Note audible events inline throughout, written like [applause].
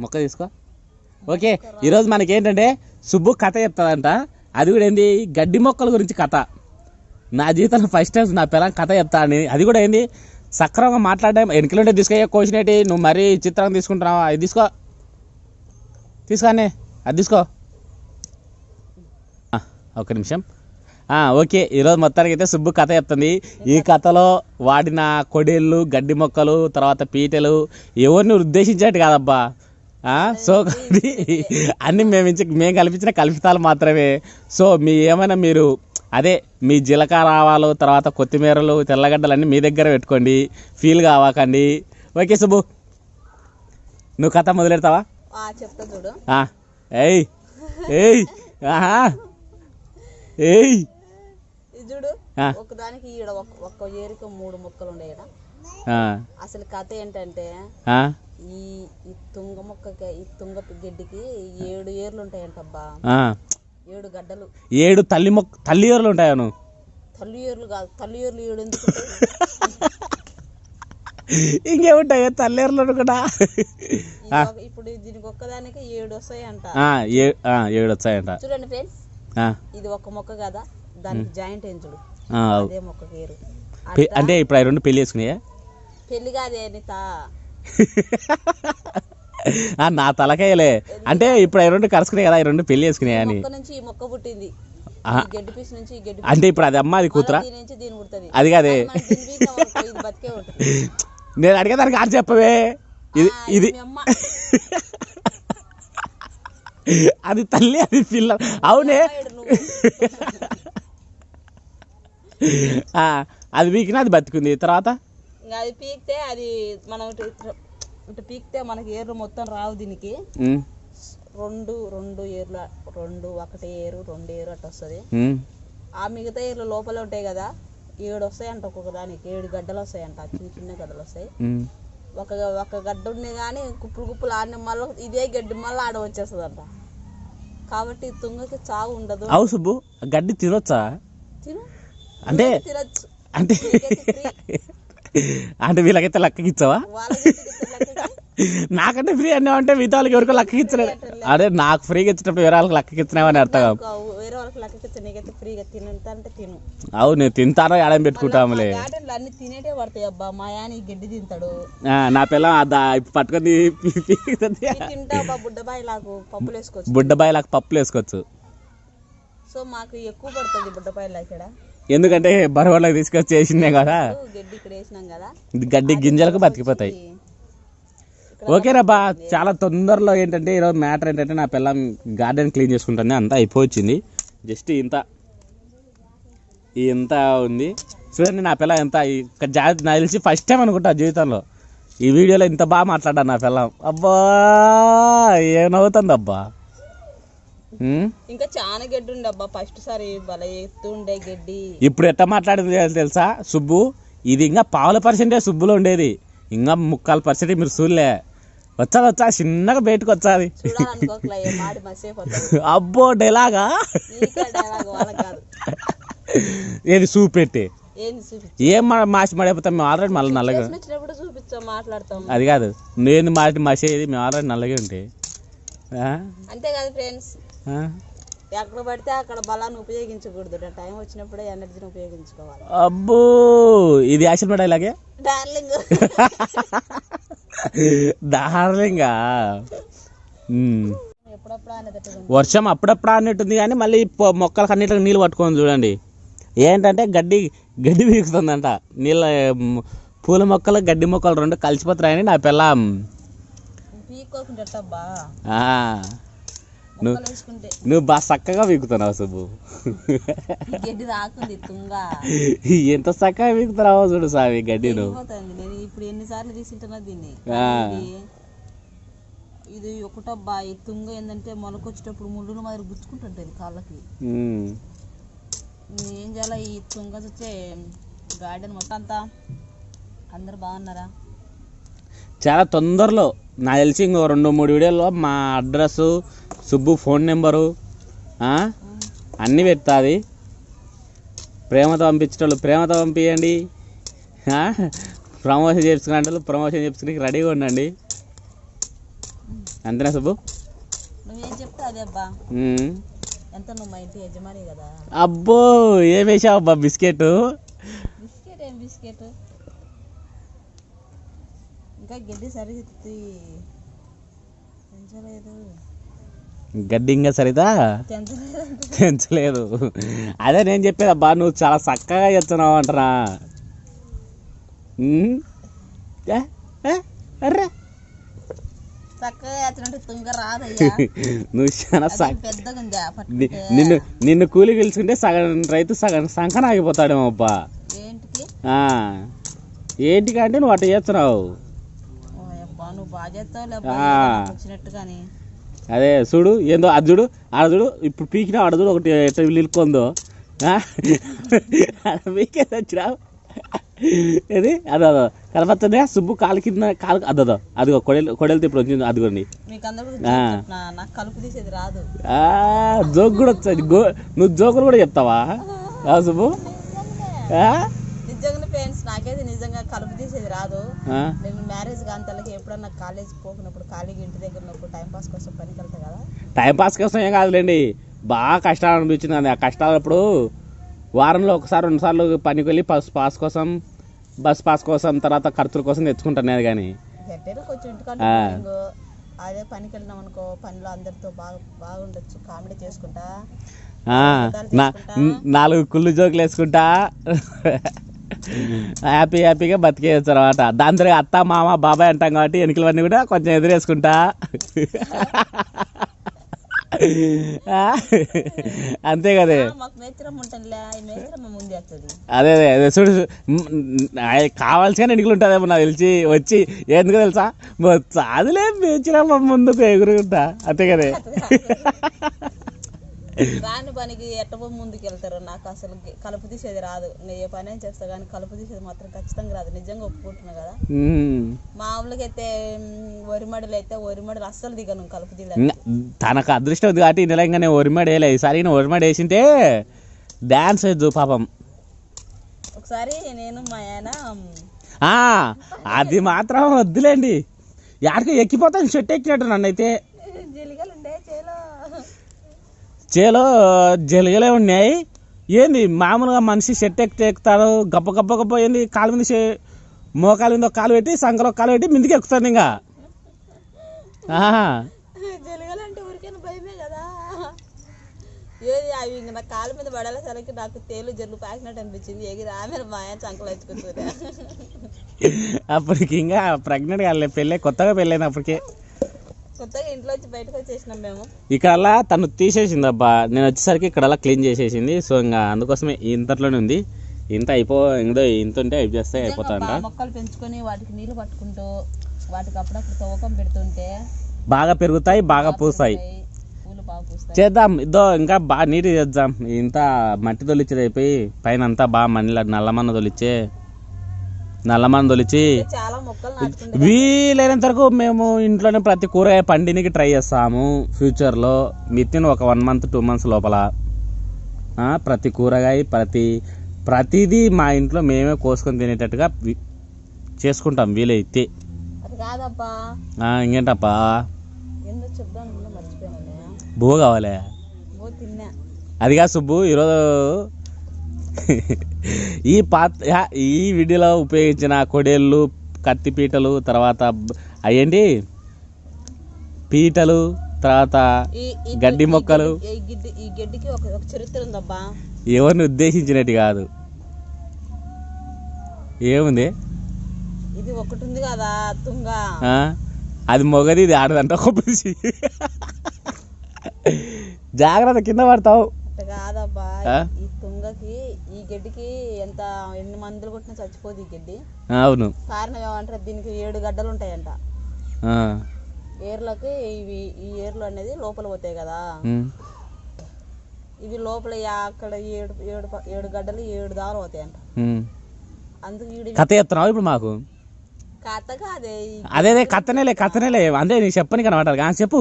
మొక్క తీసుకో. ఓకే ఈరోజు మనకి ఏంటంటే సుబ్బు కథ చెప్తాదంట అది కూడా ఏంది? గడ్డి మొక్కల గురించి కథ. నా జీవితంలో ఫస్ట్ టైం నా పిల్లల కథ చెప్తా అని. అది కూడా ఏంది? సక్రమంగా మాట్లాడడం. వెనుకలుంటే తీసుకో క్వశ్చన్ ఏంటి? నువ్వు మరీ చిత్రంగా తీసుకుంటున్నావా? అది తీసుకో. తీసుకోనే అది తీసుకో. ఒక నిమిషం. ఓకే ఈరోజు మొత్తానికి అయితే సుబ్బు కథ చెప్తుంది. ఈ కథలో వాడిన కొడేళ్ళు గడ్డి మొక్కలు తర్వాత పీటలు ఎవరిని ఉద్దేశించేట్టు కాదబ్బా? సో [laughs] అన్ని మేము ఇచ్చి మేము కల్పించిన కల్పితాలు మాత్రమే. సో మీ ఏమైనా మీరు అదే మీ జీలకర్ర ఆవాలు తర్వాత కొత్తిమీరలు తెల్లగడ్డలు అన్నీ మీ దగ్గర పెట్టుకోండి. ఫీల్ కావాకండి. ఓకే సుబ్బు. నువ్వు కథ మొదలెడతావా? ఆ చెప్తా చూడు. ఆ, ఏయ్ ఏయ్ ఆహా. ఏయ్. చూడు. ఒకదానికి ఈడ ఒక్క- ఏరుకు మూడు మొక్కలు అసలు కథ ఏంటంటే ఈ ఈ తుంగ మొక్కకి ఈ తుంగ గడ్డికి ఏడు ఏర్లు ఉంటాయంటబ్బా. ఆ. ఏడు గడ్డలు. ఏడు తల్లి మొక్క తల్లి ఏర్లు ఉంటాయా నువ్వు? తల్లి ఏర్లు కాదు తల్లి ఏర్లు ఏడు ఎందుకు ఉంటాయి? [laughs] ఇంకేముంటాయో? తల్లి ఏర్లు ఒక- ఇప్పుడు దీనికి ఒక్కదానికి ఏడు వస్తాయంట. ఆ, ఏ- ఆ, ఏడు వచ్చాయంట చూడండి ఫ్రెండ్స్. ఆ, ఇది ఒక మొక్క కదా? దానికి జాయింట్ ఏం చూడు ఆ, అవు. అదే మొక్కకి ఏరు. పె- అంటే ఇప్పుడు అవి రెండు పెళ్ళి చేసుకున్నాయా? పెళ్ళి కాదే నిత ఆ, నా తలకాయలే. అంటే ఇప్పుడు అవి రెండు కలుసుకున్నాయి కదా అవి రెండు పెళ్ళి చేసుకున్నాయా అని. మొక్క నుంచి ఈ మొక్క పుట్టింది. ఈ ఈ అంటే ఇప్పుడు అది అమ్మ అది కూతురా? అది కాదే. నేను అడిగేదానికి ఆడ చెప్పవే. ఇది ఇది అది తల్లి అది పిల్ల. అవునే. అది వీకినా అది బతికుంది. తర్వాత? ఇంకా అది పీకితే అది మనం ఇటు పీకితే మనకి ఏర్లు మొత్తం రావు దీనికి. రెండు రెండు ఏర్లు రెండు ఒకటి ఏరు రెండు ఏరు అట్లా వస్తుంది. ఆ మిగతా ఏర్లు లోపల ఉంటాయి కదా ఏడు వస్తాయంట ఒక్కొక్క దానికి. ఏడు గడ్డలు వస్తాయంట చిన్న చిన్న గడ్డలు వస్తాయి. ఒక ఒక గడ్డ ఉంది కానీ కుప్పులు కుప్పులు ఆడిన మళ్ళీ ఇదే గడ్డి మళ్ళీ ఆడ వచ్చేస్తుందంట. కాబట్టి తుంగకి చావు ఉండదు. అవు సుబ్బు గడ్డి తినొచ్చా? తిను. అంటే తినచ్చు. అంటే అంటే వీళ్ళకైతే లక్కకి ఇచ్చావా నాకంటే ఫ్రీ అన్నావు అంటే మిగతా వాళ్ళకి ఎవరికో లక్కకి ఇచ్చలేదు అదే నాకు ఫ్రీగా ఇచ్చేటప్పుడు వేరే వాళ్ళకి లక్కకి ఇచ్చినావని అర్థం కాదు. వేరే వాళ్ళకి లెక్కకి నీకైతే ఫ్రీగా తినంత అంటే తిను. అవును నేను తింటానో ఏడం పెట్టుకుంటాములే. అన్ని తినేటే పడతాయి అబ్బా మా యాని గడ్డి తింటాడు. ఆ, నా పిల్ల పట్టుకొని తింటావు బుడ్డబాయి నాకు పప్పులు వేసుకోవచ్చు. బుడ్డబాయి పప్పులు వేసుకోవచ్చు. సో మాకు ఎక్కువ పడుతుంది బుడ్డబాయిలు ఇక్కడ. ఎందుకంటే బరవళ్ళకి తీసుకొచ్చి చేసిందే కదా. గడ్డి గింజలకు బతికిపోతాయి. ఓకేరాబ్బా చాలా తొందరలో ఏంటంటే ఈరోజు మ్యాటర్ ఏంటంటే నా పిల్ల గార్డెన్ క్లీన్ చేసుకుంటుంది అంతా అయిపోవచ్చింది. జస్ట్ ఇంత ఇంత ఉంది. చూడండి నా పిల్ల ఎంత నాకు తెలిసి ఫస్ట్ టైం అనుకుంటా జీవితంలో. ఈ వీడియోలో ఇంత బాగా మాట్లాడా నా పిల్ల. అబ్బా ఏమవుతుంది అబ్బా? ఇంకా చాలా గడ్డి ఉండే అబ్బా. ఫస్ట్ సారి భలే ఎత్తు ఉండే గడ్డి. ఇప్పుడు ఎట్లా మాట్లాడింది తెలుసా? సుబ్బు ఇది ఇంకా పావుల పర్సెంటేజ్ సుబ్బులో ఉండేది. ఇంకా ముక్కాలు పర్సెంటేజ్ మీరు చూడలే. వచ్చాది వచ్చా చిన్నగా బయటకు వచ్చాది అబ్బో డెలాగా? ఏది చూపెట్టి? ఏం మాసి మడైపోతాం మేము ఆల్రెడీ మళ్ళీ నల్లగా అది కాదు. నేను మాటి మసేది మేము ఆల్రెడీ నల్లగా ఉంటే. ఆ? అంతే కాదు ఫ్రెండ్స్? ఎక్కడ పడితే అక్కడ బలాన్ని ఉపయోగించకూడదు టైం వచ్చినప్పుడే ఎనర్జీని ఉపయోగించుకోవాలి. అబ్బో! ఇది యాక్షన్ పడ ఇలాగే? డార్లింగ్. అనేది వర్షం అప్పుడప్పుడు అన్నట్టుంది కానీ మళ్ళీ మొక్కలకు అన్నిటికి నీళ్ళు పట్టుకొని చూడండి. ఏంటంటే గడ్డి గడ్డి పీకుతుందంట. నీళ్ళ పూల మొక్కలు గడ్డి మొక్కలు రెండు కలిసిపోతున్నాయని నా పిల్ల నువ్వు నువ్వు బాగా చక్కగా పీకుతున్నావు సుబ్బు. ఎంత చక్కగా పీకుతున్నావో చూడు సావి గడ్డి నేను ఇప్పుడు ఎన్నిసార్లు దీన్ని. ఇది- ఒకటబ్బా ఈ తుంగ ఏంటంటే మొలకొచ్చేటప్పుడు ముళ్ళును మాదిరి గుచ్చుకుంటుంటుంది కాళ్ళకి. ఏం చేయాలి ఈ తుంగ వచ్చే గార్డెన్ మొత్తం అంతా? అందరు బాగున్నారా? చాలా తొందరలో. నాకు తెలిసి ఇంకో రెండు మూడు వీడియోల్లో మా అడ్రస్ సుబ్బు ఫోన్ నెంబరు అన్నీ పెడుతుంది. ప్రేమతో పంపించేటోళ్ళు ప్రేమతో పంపించండి ప్రమోషన్ చేసుకునే ప్రమోషన్ చేసుకుని రెడీగా ఉండండి. అంతేనా సుబ్బు? అబ్బా? ఏం వేసావు అబ్బా బిస్కెట్? ఇంకా గడ్డి సరిగ్గా గడ్డి ఇంకా సరిదా? పెంచలేదు పెంచలేదు అదే నేను చెప్పేది అబ్బా నువ్వు చాలా చక్కగా చెప్తున్నావు అంటరా? అర్రే [laughs] నువ్వు చాలా నిన్ను నిన్ను కూలి పిలుచుకుంటే సగం రైతు సగం సంఖన ఆగిపోతాడేమో అబ్బా. ఏంటికంటే నువ్వు అట్ట చేస్తున్నావు. నువ్వు బాగా చేస్తావు అదే చూడు ఏందో అది చూడు ఆడ చూడు ఇప్పుడు పీకినా ఆడ చూడు ఒకటి ఎట్లా నిలుకుందో పీకే వచ్చినావు ఏది? అదో అదో కనపడుతుందే సుబ్బు కాలు కింద కాలు అదో అదిగో కొడెలు కొడెలతో ఇప్పుడు వచ్చింది రాదు. ఆ, జోక్ కూడా వచ్చాది. గో నువ్వు జోకులు కూడా చెప్తావా? ఆ, సుబ్బు ఆ? నిజంగానే ఫ్రెండ్స్ నాకైతే నిజంగా కలుపు తీసేది రాదు? నేను మ్యారేజ్ కాంతలకి ఎప్పుడన్నా కాలేజ్ పోకున్నప్పుడు ఖాళీగా ఇంటి దగ్గర ఉన్నప్పుడు టైం పాస్ కోసం పనికి వెళ్తా కదా? టైం పాస్ కోసం ఏం కాదులేండి. బాగా కష్టాలు అనిపించింది ఆ కష్టాలప్పుడు వారంలో ఒకసారి రెండు సార్లు పనికి వెళ్ళి బస్ పాస్ కోసం బస్ పాస్ కోసం తర్వాత ఖర్చుల కోసం తెచ్చుకుంటాను నేను కానీ. కొంచెం ఇంటికాడ. అదే పనికి వెళ్ళినాం అనుకో పనిలో అందరితో బాగా బాగుండొచ్చు. కామెడీ చేసుకుంటా. నాలుగు కుళ్ళు జోకులు వేసుకుంటా. [laughs] హ్యాపీ హ్యాపీగా బతికేయచ్చు అనమాట దాని తర్వాత అత్త మామ బాబాయ్ అంటాం కాబట్టి ఎన్నికలవన్నీ కూడా కొంచెం ఎదురేసుకుంటా. [laughs] అంతే కదే. అదే అదే అదే చూడు కావాల్సిన ఎన్నికలు ఉంటుందేమో నాకు తెలిసి. వచ్చి ఎందుకు తెలుసా? అదిలే పెంచిన ముందుకు ఎగురుకుంటా. అంతే కదే. రాని పనికి ఎట్టబో ముందుకు వెళ్తారు నాకు అసలు కలుపు తీసేది రాదు. నేను ఏ పని చేస్తా కానీ కలుపు తీసేది మాత్రం ఖచ్చితంగా రాదు. నిజంగా ఒప్పుకుంటున్నా కదా. మామూలుగా అయితే మ్, వరి మడులు అయితే వరి మడులు అస్సలు దిగను కలుపు ఇంగ తనకు అదృష్టం ఉంది కాబట్టి ఈ నెల ఇంకా నేను ఒరిమాడు వేయలే. ఈసారి నేను ఒరిమాడు వేసింటే డ్యాన్స్ వేద్దు పాపం. ఒకసారి నేను మా ఆయన అది మాత్రం వద్దులేండి. యాడికి ఎక్కిపోతాను చెట్టు ఎక్కినట్టు నన్ను అయితే జిలిగలు ఉండే చేలో చేలో జలిగలే ఉన్నాయి? ఏంది మామూలుగా మనిషి చెట్టు ఎక్కితే ఎక్కుతాడు గబ్బ గబ్బ గబ్బ ఏంది కాలు మీద మోకాలు మీద కాలు పెట్టి సంకలో కాలు పెట్టి మిందికి ఎక్కుతుంది ఇంకా. ఏది అవి ఇంక నా కాళ్ళ మీద పడేసరికి నాకు తేలు జల్లు పాకినట్టు అనిపించింది. ఎగిరి ఆమె మా ఆయన చంకలు ఎత్తుకుంటుందా అప్పటికి ఇంకా ప్రెగ్నెంట్ కాలే పెళ్ళే కొత్తగా పెళ్ళైన అప్పటికే. కొత్తగా ఇంట్లో వచ్చి బయటకు వచ్చేసినాం మేము. ఇక్కడ తను తీసేసింది అబ్బా. నేను వచ్చేసరికి ఇక్కడ క్లీన్ చేసేసింది. సో ఇంకా అందుకోసమే ఇంతట్లోనే ఉంది. ఇంత అయిపో ఇందో ఇంత ఉంటే అయిపో చేస్తే అయిపోతాంట మొక్కలు పెంచుకొని వాటికి నీళ్ళు పట్టుకుంటూ వాటికి అప్పుడప్పుడు తవ్వకం పెడుతుంటే బాగా పెరుగుతాయి బాగా పూస్తాయి. చేద్దాం. ఇదో ఇంకా బాగా నీట్గా చేద్దాం. ఇంత మట్టి తొలిచేది అయిపోయి పైన అంతా బాగా మళ్ళీ నల్లమన్న తొలిచ్చే నాటుకుంటే వీలైనంత వరకు మేము ఇంట్లోనే ప్రతి కూరగాయ పండినికి ట్రై చేస్తాము. ఫ్యూచర్లో వితిన్ ఒక వన్ మంత్ టూ మంత్స్ లోపల ప్రతి కూరగాయ ప్రతి ప్రతిదీ మా ఇంట్లో మేమే కోసుకొని తినేటట్టుగా చేసుకుంటాం వీలైతే. అది ఇంకేంటప్పా? ఏందో చెప్దాం మర్చిపోయాను బో కావాలే? తిన్నా. అదిగా సుబ్బు ఈరోజు ఈ పాత యా- ఈ వీడియోలో ఉపయోగించిన కొడేళ్ళు కత్తిపీటలు తర్వాత అయ్యండి పీటలు తర్వాత గడ్డి మొక్కలు. ఎవరిని ఉద్దేశించినట్టు కాదు. ఏముంది? ఇది ఒకటి ఉంది కదా తుంగ? అది మొగది ఇది ఆడదంట జాగ్రత్త కింద పడతావు? ఈ తుంగకి ఈ గడ్డికి ఎంత ఎన్ని మందులు కొట్టినా చచ్చిపోదు ఈ గడ్డి. అవును. కారణం ఏమంటారు? దీనికి ఏడు గడ్డలు ఉంటాయంట. ఏర్లకి ఇవి ఈ ఏర్లు అనేది లోపల పోతాయి కదా. ఇవి లోపల అక్కడ ఏడు ఏడు ఏడు గడ్డలు ఏడు దారులు అవుతాయంట. అందుకు ఈడి కథ చెప్తున్నావు ఇప్పుడు మాకు? కథ కాదే అదే కథనేలే కథనేలే. అందే నీ చెప్పని కనబడాలి కానీ చెప్పు.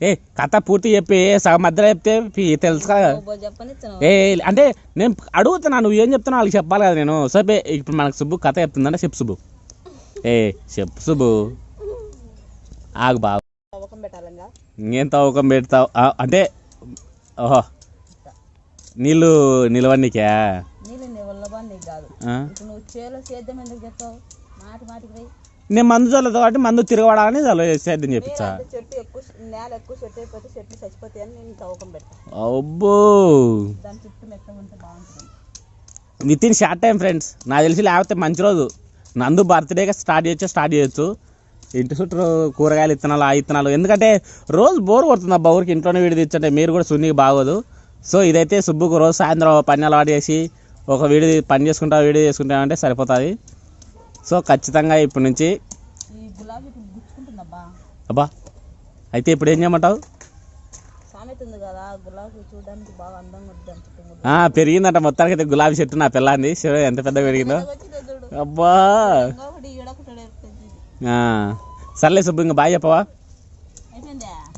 ఏ కథ పూర్తి చెప్పి సగం మధ్యలో చెప్తే తెలుసు కదా. ఏ అంటే నేను అడుగుతున్నా నువ్వు ఏం చెప్తున్నావు వాళ్ళకి చెప్పాలి కదా నేను. సరే ఇప్పుడు మనకు సుబ్బు కథ చెప్తుందంటే చెప్పు సుబ్బు. ఏ చెప్పు సుబ్బు. ఆగు పెట్టాలని ఇంకేం తవ్వకం పెడతావు? ఆ, అంటే ఓహో. నీళ్ళు నిలవన్నీకా నీళ్ళు నీ వల్ల నీకు కాదు. ఆ? ఇప్పుడు నువ్వు చేలో సేద్యం ఎందుకు చెప్తావు? మాటి మాటికి నేను మందు చల్లదు కాబట్టి మందు తిరగబడాలని చల్ల సేద్యం చెప్పించా అంటే చెట్టు ఎక్కువ నేల ఎక్కువ చెట్టు అయిపోతే చెట్లు చచ్చిపోతాయి అని నేను తవ్వకం పెడతా. అబ్బో! దాని చుట్టూ మెత్తగా ఉంటే బాగుంటుంది. With in short time friends. నాకు తెలిసి లేకపోతే మంచి రోజు. నందు బర్త్డేగా స్టార్ట్ చేయొచ్చు స్టార్ట్ చేయొచ్చు. ఇంటి చుట్టూ కూరగాయలు ఇత్తనాలు ఆ ఇత్తనాలు. ఎందుకంటే రోజు బోర్ కొడుతుంది అబ్బా ఊరికి ఇంట్లోనే వీడియో తెచ్చంటే మీరు కూడా సున్నికి బాగోదు. సో ఇదైతే సుబ్బుకు రోజు సాయంత్రం పని అలవాటు చేసి ఒక వీడియో పని చేసుకుంటా వీడియో చేసుకుంటామంటే సరిపోతుంది. సో ఖచ్చితంగా ఇప్పటి నుంచి అబ్బా అయితే ఇప్పుడు ఏం చేయమంటావు? పెరిగిందంట మొత్తానికి అయితే గులాబీ చెట్టు నా పిల్లాంది శివ ఎంత పెద్ద పెరిగిందో. అబ్బా. సర్లే సుబ్బు ఇంకా బాగా చెప్పవా?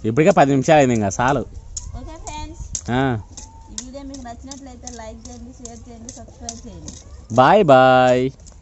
ఇప్పటికే పది నిమిషాలు అయింది ఇంకా చాలు. Bye bye.